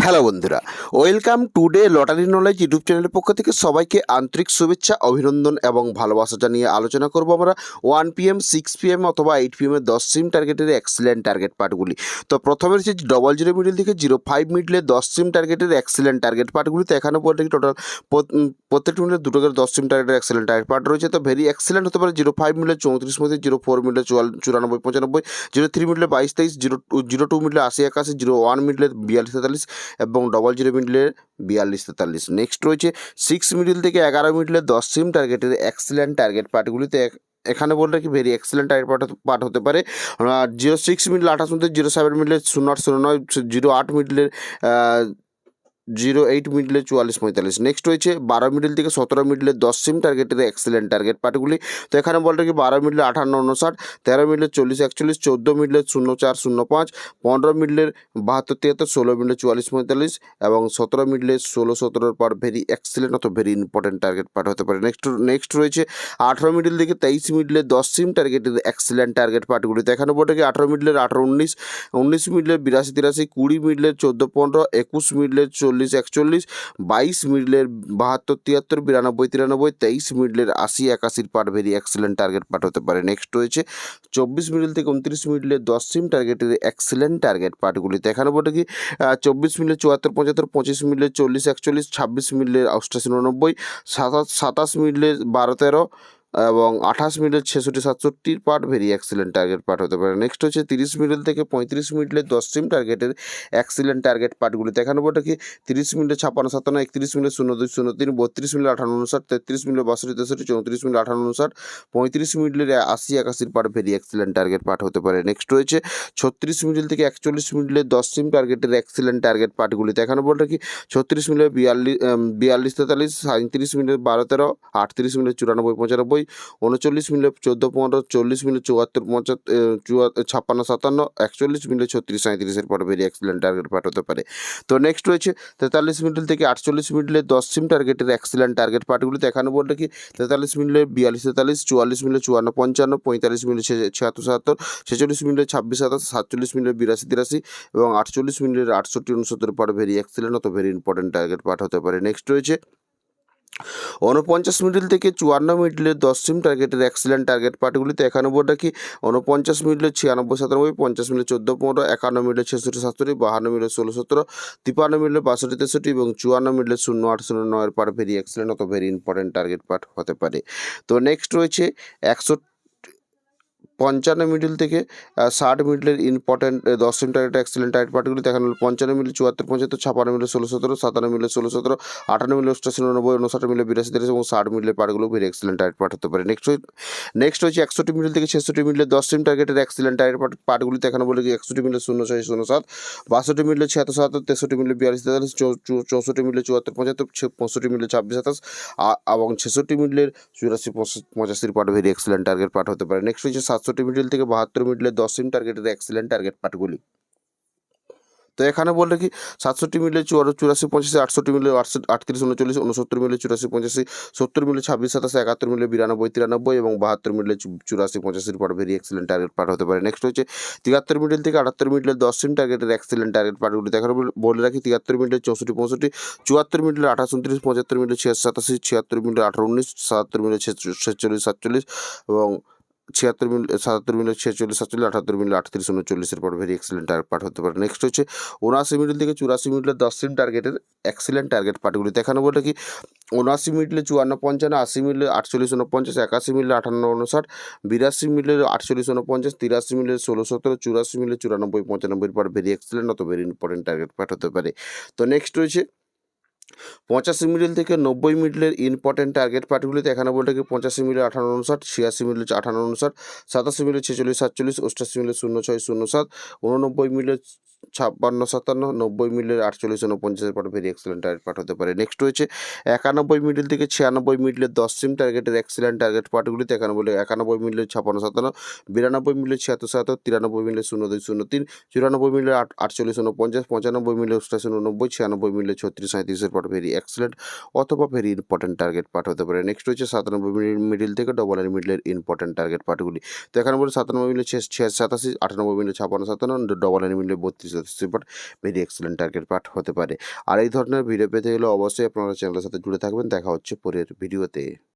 Hello বন্ধুরা, welcome today lottery knowledge YouTube চ্যানেলের পক্ষ থেকে সবাইকে আন্তরিক শুভেচ্ছা, অভিনন্দন এবং ভালোবাসা জানিয়ে আলোচনা করব আমরা ওয়ান পিএম সিক্স পিএম অথবা এইট পিএম এর দশ সিম টার্গেটের এক্সিলেন্ট টার্গেট পার্টগুলি তো প্রথমে রয়েছে ডবল জিরো মিডিল থেকে জিরো ফাইভ মিডলে দশ সিম টার্গেটের এক্সিলেন্ট টার্গেট পার্টগুলি তো এখানে পরে টোটাল প্রত্যেকটি মিলে দুটো করে দশ সিম টার্গেটের এক্সিলেন্ট টার্গেট পার্ট রয়েছে। তো ভেরি এক্সিলেন্ট হতে পারে জিরো ফাইভ মিলে চৌত্রিশ মধ্যে জিরো ফোর চুয়াল চুরানব্বই, পঁচানব্বই জিরো থ্রি মিডলে বাইশ, তেইশ জিরো জিরো টু মিডলে আশি, একাশি জিরো ওয়ান মিডলে বিয়াল্লিশ, তেতাল্লিশ এবং ডবল জিরো মিডলের বিয়াল্লিশ তেতাল্লিশ। নেক্সট রয়েছে সিক্স মিডল থেকে এগারো মিডিলের দশ সিম টার্গেটের এক্সিলেন্ট টার্গেট পার্টগুলিতে এখানে বলে কি very excellent target part part হতে পারে। জিরো সিক্স মিডল আঠাশ মিডলের জিরো সেভেন মিডলের শূন্য আট শূন্য নয় জিরো আট মিডলের জিরো এইট মিডলে চুয়াল্লিশ পঁয়তাল্লিশ। নেক্সট রয়েছে বারো মিডল থেকে সতেরো মিডলে দশ সিম টার্গেটের এক্সিলেন্ট টার্গেট পার্টগুলি। তো এখানে বলতে কি বারো মিডলে আঠান্ন উনষাট তেরো মিডলে চল্লিশ একচল্লিশ, চোদ্দ মিডলে শূন্য চার শূন্য পাঁচ, পনেরো মিডলের বাহাত্তর তিয়াত্তর, ষোলো মিডলে চুয়াল্লিশ পঁয়তাল্লিশ এবং সতেরো মিডলে ষোলো সতেরোর পর ভেরি এক্সিলেন্ট অত ভেরি ইম্পর্টেন্ট টার্গেট পার্ট হতে পারে। নেক্সট নেক্সট রয়েছে আঠারো মিডল থেকে তেইশ মিডলে দশ সিম টার্গেটের এক্সিলেন্ট টার্গেট পার্টগুলিতে এখানে বলতে কি আঠারো মিডলের আঠারো, উনিশ উনিশ মিডলের বিরাশি, তিরাশি, কুড়ি মিডলের চোদ্দ, পনেরো, একুশ মিডলের চল্লিশ, একচল্লিশ, বাইশ মিডলের বাহাত্তর, তিয়াত্তর, বিরানব্বই, তিরানব্বই, তেইশ মিডলের আশি, একাশির part very excellent target part হতে পারে। নেক্সট রয়েছে চব্বিশ মিডল থেকে উনত্রিশ মিডলে দশ সিম টার্গেটের এক্সিলেন্ট টার্গেট পার্টগুলিতে দেখানো বলতে কি? চব্বিশ মিডলের চুয়াত্তর, পঁচাত্তর, পঁচিশ মিডলে চল্লিশ, একচল্লিশ, ছাব্বিশ মিডলে অষ্টাশি, উননব্বই, সাতাশ সাতাশ মিডলের বারো, তেরো এবং আঠাশ মিডল ছেষট্টি সাতষট্টির part very excellent target part হতে পারে। নেক্সট হচ্ছে তিরিশ মিডল থেকে পঁয়ত্রিশ মিডলে দশ সিম টার্গেটের এক্সিলেন্ট টার্গেট পার্টগুলিতে এখানে বলতে কি? তিরিশ মিনিটে ছাপ্পান্ন সাতান্ন, একত্রিশ মিনিটে শূন্য দুই, শূন্য তিন, বত্রিশ মিনিট আঠান্ন, উনষাট, তেত্রিশ মিনিটে বাষট্টি, তেষট্টি, চৌত্রিশ মিনিট আঠান্ন, উনষাট, পঁয়ত্রিশ মিনিটের আশি, একাশির part very excellent target part হতে পারে। নেক্সট রয়েছে ছত্রিশ মিনিট থেকে একচল্লিশ মিনিটে দশ সিম টার্গেটের এক্সিলেন্ট টার্গেট পার্টগুলিতে এখানে বলতে কি? ছত্রিশ মিনিটে বিয়াল্লিশ বিয়াল্লিশ, তেতাল্লিশ সাঁত্রিশ মিনিটে বারো, তেরো, আটত্রিশ মিনিটে চুরানব্বই, পঁচানব্বই উনচল্লিশ মিনিটে চোদ্দ পনেরো, চল্লিশ মিনিট চুয়াত্তর পঁচাত্তর চুয়া ছাপ্পান্ন, সাতান্ন, একচল্লিশ মিনিটে ছত্রিশ সাঁত্রিশের পর ভেরি এক্সিলেন্ট টার্গেট পাঠ হতে পারে। তো নেক্সট রয়েছে তেতাল্লিশ মিনিট থেকে আটচল্লিশ মিনিটে দশ সিম টার্গেটের এক্সিলেন্ট টার্গেট পার্টগুলিতে এখানে বলতে কি? তেতাল্লিশ মিনিটে বিয়াল্লিশ, তেতাল্লিশ, চুয়াল্লিশ মিনিটে চুয়ান্ন, পঞ্চান্ন, পঁয়তাল্লিশ মিনিটে ছিয়াত্তর, সাতাত্তর, ছেচল্লিশ মিনিটে ছাব্বিশ, সাতাশ, সাতচল্লিশ মিনিটে বিরাশি, তিরাশি এবং আটচল্লিশ মিনিটের আটষট্টি, উনসত্তর পর ভেরি এক্সিলেন্ট অত ভেরি ইম্পর্টেন্ট টার্গেট পাঠ হতে পারে। নেক্সট রয়েছে উনপঞ্চাশ মিডল থেকে চুয়ান্ন মিডলের দশ সিম টার্গেটের এক্সিলেন্ট টার্গেট পার্টিগুলিতে একানব্বই ডাকি উনপঞ্চাশ মিডলে ছিয়ানব্বই, সাতানব্বই, পঞ্চাশ মিডলে চোদ্দ, পনেরো, একান্ন মিডলে ছেষট্টি, সাতষট্টি, বাহান্ন মিডলে ষোলো, সতেরো, তিপান্ন মিডলে বাষট্টি, তেষট্টি এবং চুয়ান্ন মিডলে শূন্য আট শূন্য নয়ের পার ভেরি এক্সিলেন্ট অত ভেরি ইম্পর্টেন্ট টার্গেট পার্ট হতে পারে। তো নেক্সট রয়েছে একশো পঞ্চান্ন মিডল থেকে ষাট মিডলের ইম্পর্টেন্ট দশ সিম টার্গেট এক্সিলেন্ট টার্গেট পার্টগুলি দেখানো হলো। পঞ্চান্ন মিডল, চুয়াত্তর, পঁচাত্তর, ছাপান্ন মিডলে, ষোলো, সতেরো, সাতান্ন মিডলে, ষোলো, সতেরো, আটান্ন মিলে অষ্টাশি উননব্বই উনষাট মিলে বিরাশি, তিরিশ এবং ষাট মিলের পার্টগুলো ভেরি এক্সিলেন্ট টার্গেট পার্ট হতে পারে। নেক্সট নেক্সট হচ্ছে একষট্টি মিডল থেকে ছেষট্টি মিডলে দশ সিম টার্গেটের এক্সিলেন্ট টার্গেট পার্ট পার্টগুলিতে দেখানো বলে একষট্টি মিলে শূন্য, ছয়, শূন্য, সাত, বাষট্টি মিলে ছিয়াত্তর, সাতাত্তর, তেষট্টি মিলে বিয়াল্লিশ, তেতাল্লিশ চৌষট্টি মিলে চুয়াত্তর, পঁচাত্তর পঁয়ষট্টি মিলে ছাব্বিশ, সাতাশ এবং ছেষট্টি মিডলের চুরাশি, পঁচাশি- পঁচাশির part very excellent target part হতে পারে। নেক্সট হচ্ছে সাতষট্টি মিডল থেকে বাহাত্তর মিডলে দশ সিম টার্গেটের এক্সিলেন্ট টার্গেট পার্টগুলি তো এখানে বললে কি সাতষট্টি মিলে চুরাশি পঁচাশি, আটষট্টি মিলে আটত্রিশ উনচল্লিশ উনসত্তর মিলে চুরাশি পঁচাশি, সত্তর মিলে ছাব্বিশ, সাতাশি, একাত্তর মিলে বিরানব্বই, তিরানব্বই এবং বাহাত্তর মিলে চুরাশি পঁচাশির পর ভেরি এক্সিলেন্ট টার্গেট পার্ট হতে পারে। নেক্সট হচ্ছে তিয়াত্তর মিডল থেকে আটাত্তর মিডলের দশ সিম টার্গেটের এক্সিলেন্ট টার্গেট পার্টগুলি দেখানো বলে রাখি তিয়াত্তর মিডলের চৌষট্টি, পঁয়ষট্টি, চুয়াত্তর মিডলের আঠাশ, উনত্রিশ, পঁচাত্তর মিডলে ছিয়াশি, সাতাশি, ছিয়াত্তর মিডলের আঠারো, উনিশ, সাতাত্তর মিলে ছেচল্লিশ, সাতচল্লিশ এবং ছিয়াত্তর মিনিট, সাতাত্তর মিনিট, ছেচল্লিশ, সাতচল্লিশ, আটাত্তর মিনিট, আটত্রিশ, উনচল্লিশের পর ভেরি এক্সিলেন্ট টার্গেট পার্ট হতে পারে। নেক্সট হচ্ছে উনআশি মিনিট থেকে চুরাশি মিনিটের দশ সিম টার্গেটের এক্সিলেন্ট টার্গেট পাঠগুলি দেখানো বলে কি, উনআশি মিনিটে চুয়ান্ন পঞ্চান্ন, আশি মিনিটে আটচল্লিশ, উনপঞ্চাশ, একাশি মিনিটে আটান্ন, উনষাট, বিরাশি মিনিটে আটচল্লিশ, উনপঞ্চাশ, তিরাশি মিনিটে ষোলো, সতেরো, চুরাশি মিনিটে চুরানব্বই পঁচানব্বইয়ের পর ভেরি এক্সিলেন্ট অত ভেরি ইম্পর্টেন্ট টার্গেট পার্ট হতে পারে। তো নেক্সট রয়েছে পঁচাশি মিডিল থেকে নব্বই মিডিলের ইম্পর্টেন্ট টার্গেট পার্টগুলিতে এখানে বলতে কি পঁচাশি মিলে আঠান্ন উনষাট, ছিয়াশি মিলে আঠান্ন উনষাট, সাতাশি মিলে ছেচল্লিশ, সাতচল্লিশ, অষ্টাশি মিলে শূন্য ছয়, শূন্য সাত, উননব্বই মিলে ছাপ্পান্ন, সাতান্ন, নব্বই মিলের আটচল্লিশ উনপঞ্চাশের পর ভেরি এক্সেলেন্ট টার্গেট পার্ট হতে পারে। নেক্সট রয়েছে একানব্বই মিডল থেকে ছিয়ানব্বই মিডলের দশ সিম টার্গেটের এক্সিলেন্ট টার্গেট পার্টগুলিতে একানব্বই একানব্বই মিলে ছাপ্পান্ন, সাতান্ন, বিরানব্বই মিলে ছিয়াত্তর, সাতাত্তর, তিরানব্বই মিলে শূন্য দুই, শূন্য তিন, চুরানব্বই আট, আটচল্লিশ উনপঞ্চাশ পঁচানব্বই মিলে অষ্টাশি উননব্বই ছিয়ানব্বই মিলে ছত্রিশ সাঁত্রিশের ভেরি এক্সেলেন্ট অথবা ভেরি ইম্পর্টেন্ট টার্গেট পার্ট হতে পারে। নেক্সট হচ্ছে সাতানব্বই মিডিল থেকে ডবল এর মিডলের ইম্পর্টেন্ট টার্গেট পার্টগুলি তো এখানে বলি সাতানব্বই মিলে সাতাশি, আটানব্বই মিলে ছাপান্ন, সাতান্ন ডবল এর মিলে বত্রিশ সাতাশি part very excellent target part হতে পারে। আর এই ধরনের ভিডিও পেতে গেলে অবশ্যই আপনারা চ্যানেলের সাথে জুড়ে থাকবেন। দেখা হচ্ছে পরের ভিডিওতে